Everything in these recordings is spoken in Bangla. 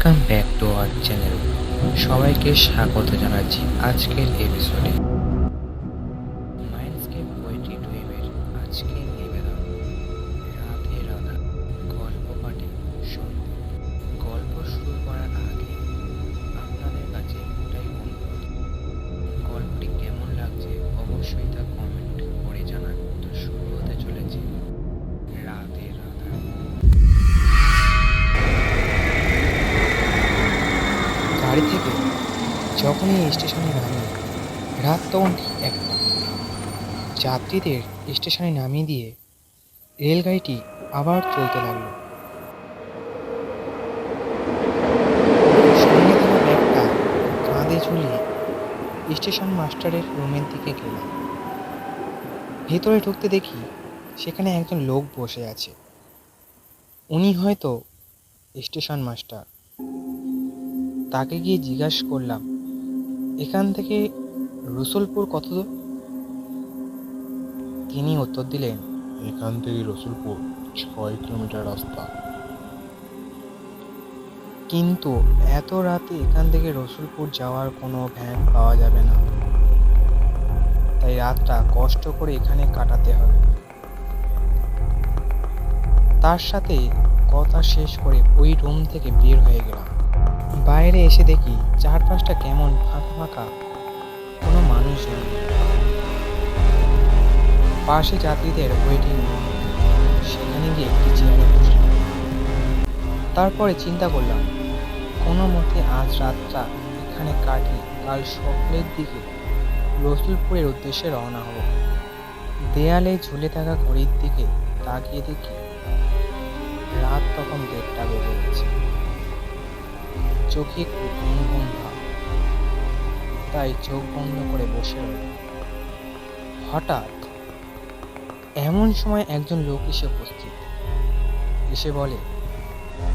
Welcome back to our channel সবাইকে স্বাগত জানাচ্ছি আজকের এপিসোডে গাড়ি থেকে যখনই স্টেশনে নামি, রাত তখন ঠিক একটা। যাত্রীদের স্টেশনে নামিয়ে দিয়ে রেলগাড়িটি আবার চলতে লাগল। সঙ্গে থাকা ঝুলিয়ে স্টেশন মাস্টারের রুমের দিকে গেলাম। ভেতরে ঢুকতে দেখি সেখানে একজন লোক বসে আছে। উনি হয়তো স্টেশন মাস্টার। তাকে গিয়ে জিজ্ঞাসা করলাম এখান থেকে রসুলপুর কত দূর? তিনি উত্তর দিলেন এখান থেকে রসুলপুর ছয় কিলোমিটার রাস্তা। কিন্তু এত রাতে এখান থেকে রসুলপুর যাওয়ার কোনো ভ্যান পাওয়া যাবে না। তাই রাতটা কষ্ট করে এখানে কাটাতে হবে। তার সাথে কথা শেষ করে ওই রুম থেকে বের হয়ে গেলাম। বাইরে এসে দেখি চারপাশটা কেমন ফাঁকা ফাঁকা। কোনো মানুষ নেই। পাশে যাত্রীদের ওয়েটিং সেখানে গিয়ে একটি চেয়ারে তারপরে চিন্তা করলাম, কোনো মতে আজ রাতটা এখানে কাটিয়ে কাল সকালের দিকে রসুলপুরের উদ্দেশ্যে রওনা হব। দেয়ালে ঝুলে থাকা ঘড়ির দিকে তাকিয়ে দেখি, রাত তখন দেড়টা বেজে গেছে। চোখে ঘুম ঘুম ভাব। তাই চোখ বন্ধ করে বসে রইল। হঠাৎ এমন সময় একজন লোক এসে উপস্থিত। এসে বলে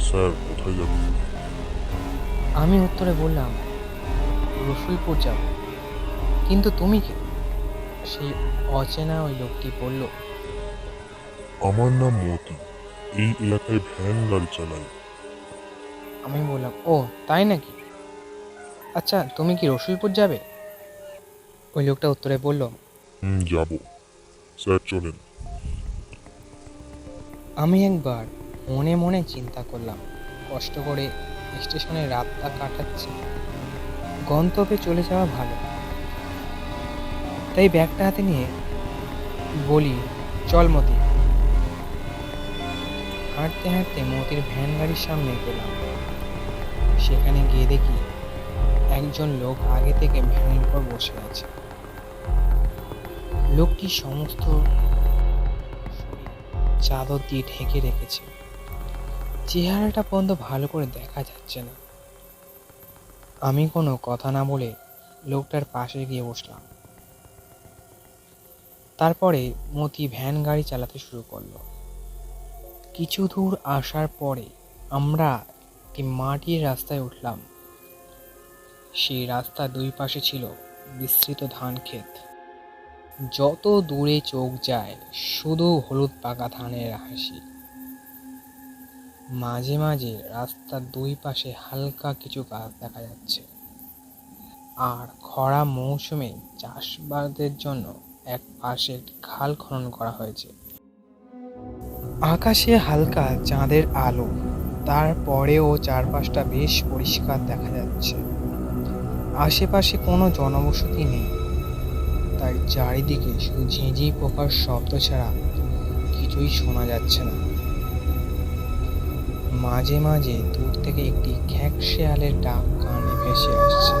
স্যার কোথায় যাবেন আমি উত্তরে বললাম রসুলপুর যাব। কিন্তু তুমি কে? সেই অচেনা ওই লোকটি বলল আমার নাম মতি। এই এলাকায় ভ্যান গাড়ি চালাই। আমি বললাম ও তাই নাকি? আচ্ছা তুমি কি রসুলপুর যাবে? ওই লোকটা উত্তরে বলল হুম যাব। স্যার চলেন। আমি একবার মনে মনে চিন্তা করলাম কষ্ট করে স্টেশনে রাতটা কাটাচ্ছি। গন্তব্যে চলে যাওয়া ভালো। তাই ব্যাগটা হাতে নিয়ে বলি চল মতি। হাঁটতে হাঁটতে মতির ভ্যান গাড়ির সামনে গেলাম। সেখানে গিয়ে দেখি একজন লোক আগে থেকে ভ্যানের উপর বসে আছে। লোকটি সমস্ত চাদর দিয়ে ঢেকে রেখেছে। চেহারাটা পর্যন্ত ভালো করে দেখা যাচ্ছে না। আমি কোনো কথা না বলে লোকটার পাশে গিয়ে বসলাম। তারপরে মতি ভ্যান গাড়ি চালাতে শুরু করল। কিছু দূর আসার পরে আমরা একটি মাটির রাস্তায় উঠলাম। সেই রাস্তার দুই পাশে ছিল বিস্তৃত ধান ক্ষেত। যত দূরে চোখ যায়, শুধু হলুদ পাকা ধানের হাসি। মাঝে মাঝে রাস্তার দুই পাশে হালকা কিছু গাছ দেখা যাচ্ছে। আর খরা মৌসুমে চাষবাদের জন্য এক পাশে খাল খনন করা হয়েছে। আকাশে হালকা চাঁদের আলো। তারপরেও চারপাশটা বেশ পরিষ্কার দেখা যাচ্ছে। আশেপাশে কোনো জনবসতি নেই। তাই চারিদিকে শুধু ঝিঁঝি পোকার শব্দ ছাড়া কিছুই শোনা যাচ্ছে না। মাঝে মাঝে দূর থেকে একটি খ্যাক শেয়ালের ডাক কানে ভেসে আসছে।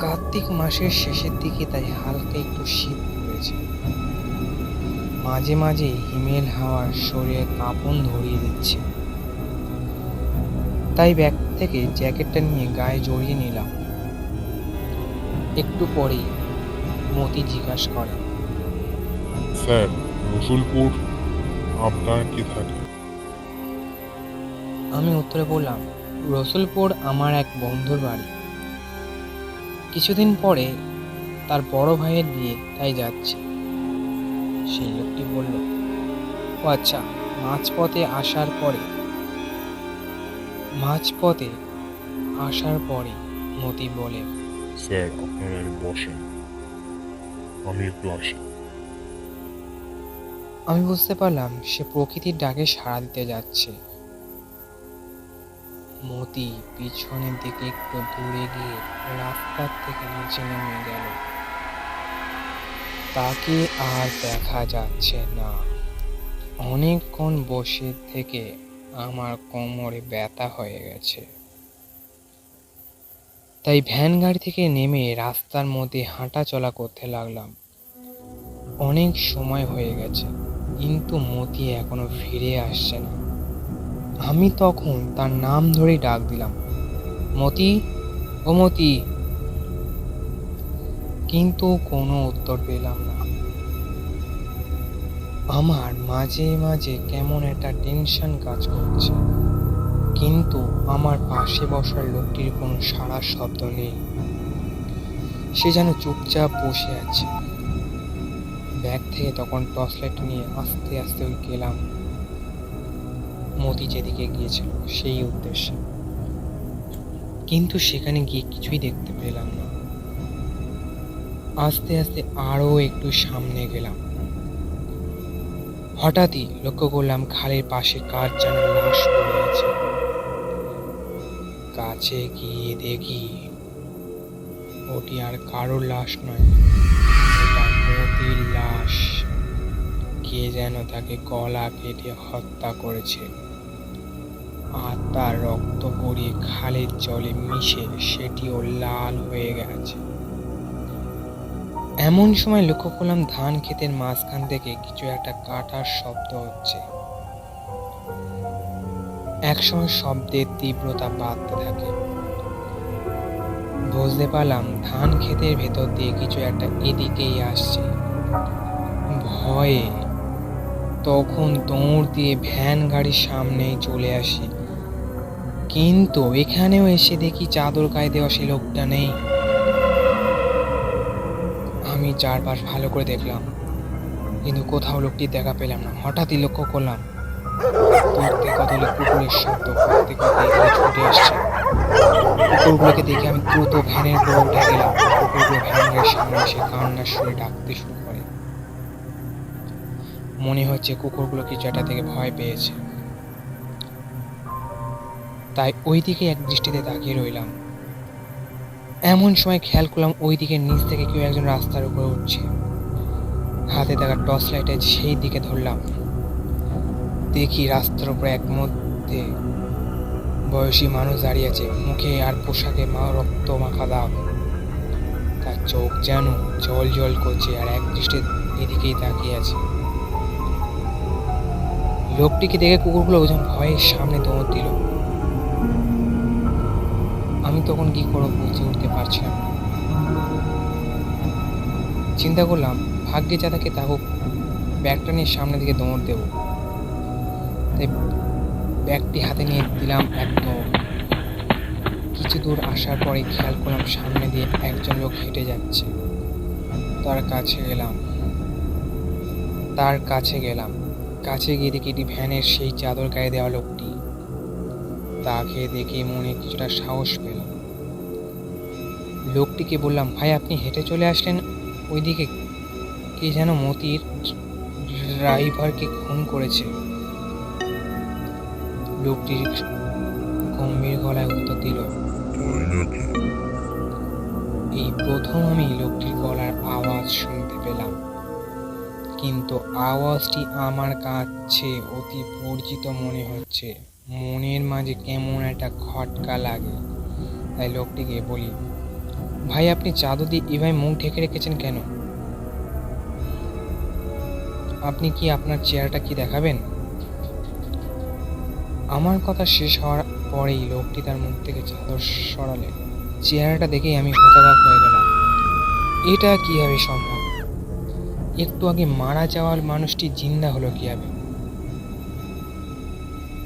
কার্তিক মাসের শেষের দিকে তাই হালকা একটু শীত মাঝে মাঝে হিমেল হাওয়ার শরীরে কাঁপন ধরিয়ে দিচ্ছে। তাই ব্যাগ থেকে জ্যাকেটটা নিয়ে গায়ে জড়িয়ে নিলাম। একটু পরেই মতি জিজ্ঞাসা করে স্যার রসুলপুর আপনার কি থাকে? আমি উত্তরে বললাম রসুলপুর আমার এক বন্ধুর বাড়ি। কিছুদিন পরে তার বড় ভাইয়ের বিয়ে তাই যাচ্ছে। সেই লোকটি বলল ও আচ্ছা মাঝপথে আসার পরে। মাঝপথে আসার পরে মতি বলে। স্যার আপনারা বসেন। আমি একটু আসি। আমি বুঝতে পারলাম সে প্রকৃতির ডাকে সাড়া দিতে যাচ্ছে। মতি পিছনের দিকে একটু দূরে গিয়ে রাস্তার থেকে নিচে নেমে গেল। তাকে আর দেখা যাচ্ছে না। অনেকক্ষণ বসে থেকে আমার কোমরে ব্যথা হয়ে গেছে। তাই ভ্যান গাড়ি থেকে নেমে রাস্তার মধ্যে হাঁটা চলা করতে লাগলাম। অনেক সময় হয়ে গেছে, কিন্তু মতি এখনও ফিরে আসছে না। আমি তখন তার নাম ধরেই ডাক দিলাম, মতি, ও মতি। কিন্তু কোনো উত্তর পেলাম না। আমার মাঝে মাঝে কেমন একটা টেনশন কাজ করছে। কিন্তু আমার পাশে বসার লোকটির কোনো সাড়া শব্দ নেই। সে যেন চুপচাপ বসে আছে। ব্যাগ থেকে তখন টর্চ লাইট নিয়ে আস্তে আস্তে ওই গেলাম। মতি যেদিকে গিয়েছিল, সেই উদ্দেশ্যে। কিন্তু সেখানে গিয়ে কিছুই দেখতে পেলাম না। আস্তে আস্তে আরও একটু সামনে গেলাম। হঠাৎই লক্ষ্য করলাম খালের পাশে কার যেন লাশ পড়ে আছে। কাছে গিয়ে দেখি ওটি আর কারোর লাশ নয়, ওটা লাশ। কে যেন তাকে গলা কেটে হত্যা করেছে। আর তার রক্ত গড়িয়ে খালের জলে মিশে সেটিও লাল হয়ে গেছে। এমন সময় লক্ষ্য করলাম ধান ক্ষেতের মাঝখান থেকে কিছু একটা কাটার শব্দ হচ্ছে। একসময় শব্দের তীব্রতা বাড়তে থাকে। বুঝতে পারলাম ধান ক্ষেতের ভেতর দিয়ে কিছু একটা এদিকেই আসছে। ভয়ে তখন দৌড় দিয়ে ভ্যান গাড়ির সামনেই চলে আসি। কিন্তু এখানেও এসে দেখি চাদর গায়ে দেওয়া সে লোকটা নেই। আমি চারপাশ ভালো করে দেখলাম। কিন্তু কোথাও লোকটি দেখা পেলাম না। হঠাৎই লক্ষ্য করলাম দূর থেকে কতগুলি কুকুরের শব্দ করতে করতে এখানে ছুটে আসছে কুকুরগুলোকে দেখে আমি দ্রুত ভ্যানের উপরে উঠে গেলাম। কুকুরগুলো ভ্যানের সামনে এসে কান্নার সুরে ডাকতে শুরু করে। মনে হচ্ছে কুকুরগুলো কিছু থেকে ভয় পেয়েছে। তাই ওই দিকে এক দৃষ্টিতে তাকিয়ে রইলাম। এমন সময় খেয়াল করলাম ওই দিকে নিচ থেকে কেউ একজন রাস্তার উপরে উঠছে। হাতে থাকা টর্চ লাইটে সেই দিকে ধরলাম। দেখি রাস্তার উপরে এক মধ্যে বয়সী মানুষ দাঁড়িয়ে আছে। মুখে আর পোশাকে মা রক্ত মাখা দাগ। তার চোখ যেন জল জল করছে আর এক দৃষ্টি এদিকেই তাকিয়ে আছে। লোকটিকে দেখে কুকুরগুলো ওজন ভয়ের সামনে দৌড় দিল। তখন কি করব বুঝে উঠতে পারছিলাম না। চিন্তা করলাম, ভাগ্যে যা থাকে থাকুক ব্যাগটা নিয়ে সামনের দিকে দৌড় দেবো। তাই ব্যাগটি হাতে নিয়ে দিলাম একদম কিছু দূর আসার পরে খেয়াল করলাম সামনে দিয়ে একজন লোক হেঁটে যাচ্ছে। তার কাছে গেলাম। তার কাছে গেলাম। কাছে গিয়ে দেখি এটি ভ্যানের সেই চাদর গায়ে দেওয়া লোকটি। তাকে দেখে মনে কিছুটা সাহস পেলাম। লোকটিকে বললাম ভাই আপনি হেঁটে চলে আসলেন। ওইদিকে কে যেন মতির ড্রাইভারকে খুন করেছে। লোকটি গম্ভীর গলায় উত্তর দিল এই প্রথম আমি লোকটির গলার আওয়াজ শুনতে পেলাম। কিন্তু আওয়াজটি আমার কাছে অতি পরিচিত মনে হচ্ছে। মনের মাঝে কেমন একটা খটকা লাগে। তাই লোকটিকে বলি ভাই, আপনি চাদর দিয়ে এভাবে মুখ ঢেকে রেখেছেন কেন? আপনি কি আপনার চেহারাটা কি দেখাবেন? আমার কথা শেষ হওয়ার পরেই লোকটি তার মুখ থেকে চাদর সরালেন চেহারাটা দেখেই আমি হতবাক হয়ে গেলাম। এটা কীভাবে সম্ভব? একটু আগে মারা যাওয়ার মানুষটি জিন্দা হলো কীভাবে?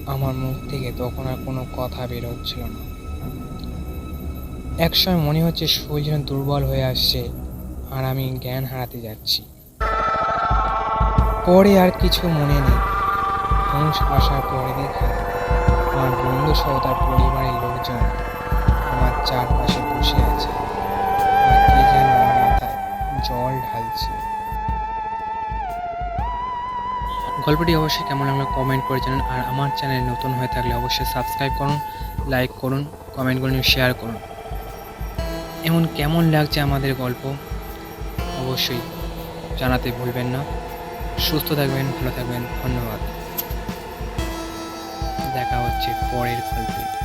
আমার মুখ থেকে তখন আর কোনো কথা বেরোচ্ছিল না। একসময় মনে হচ্ছে শরীর যেন দুর্বল হয়ে আসছে, আর আমি জ্ঞান হারাতে যাচ্ছি। পরে আর কিছু মনে নেই। হুঁশ আসার পরে দেখি, আমার বন্ধু সহ তার পরিবারের লোকজন আমার চারপাশে বসে আছে জল ঢালছে। গল্পটি অবশ্যই কেমন লাগল কমেন্ট করে জানান, আর আমার চ্যানেল নতুন হয়ে থাকলে অবশ্যই সাবস্ক্রাইব করুন, লাইক করুন কমেন্ট করুন শেয়ার করুন। এমন কেমন লাগছে আমাদের গল্প? অবশ্যই জানাতে ভুলবেন না। সুস্থ থাকবেন, ভালো থাকবেন, ধন্যবাদ। দেখা হচ্ছে পরের গল্পে।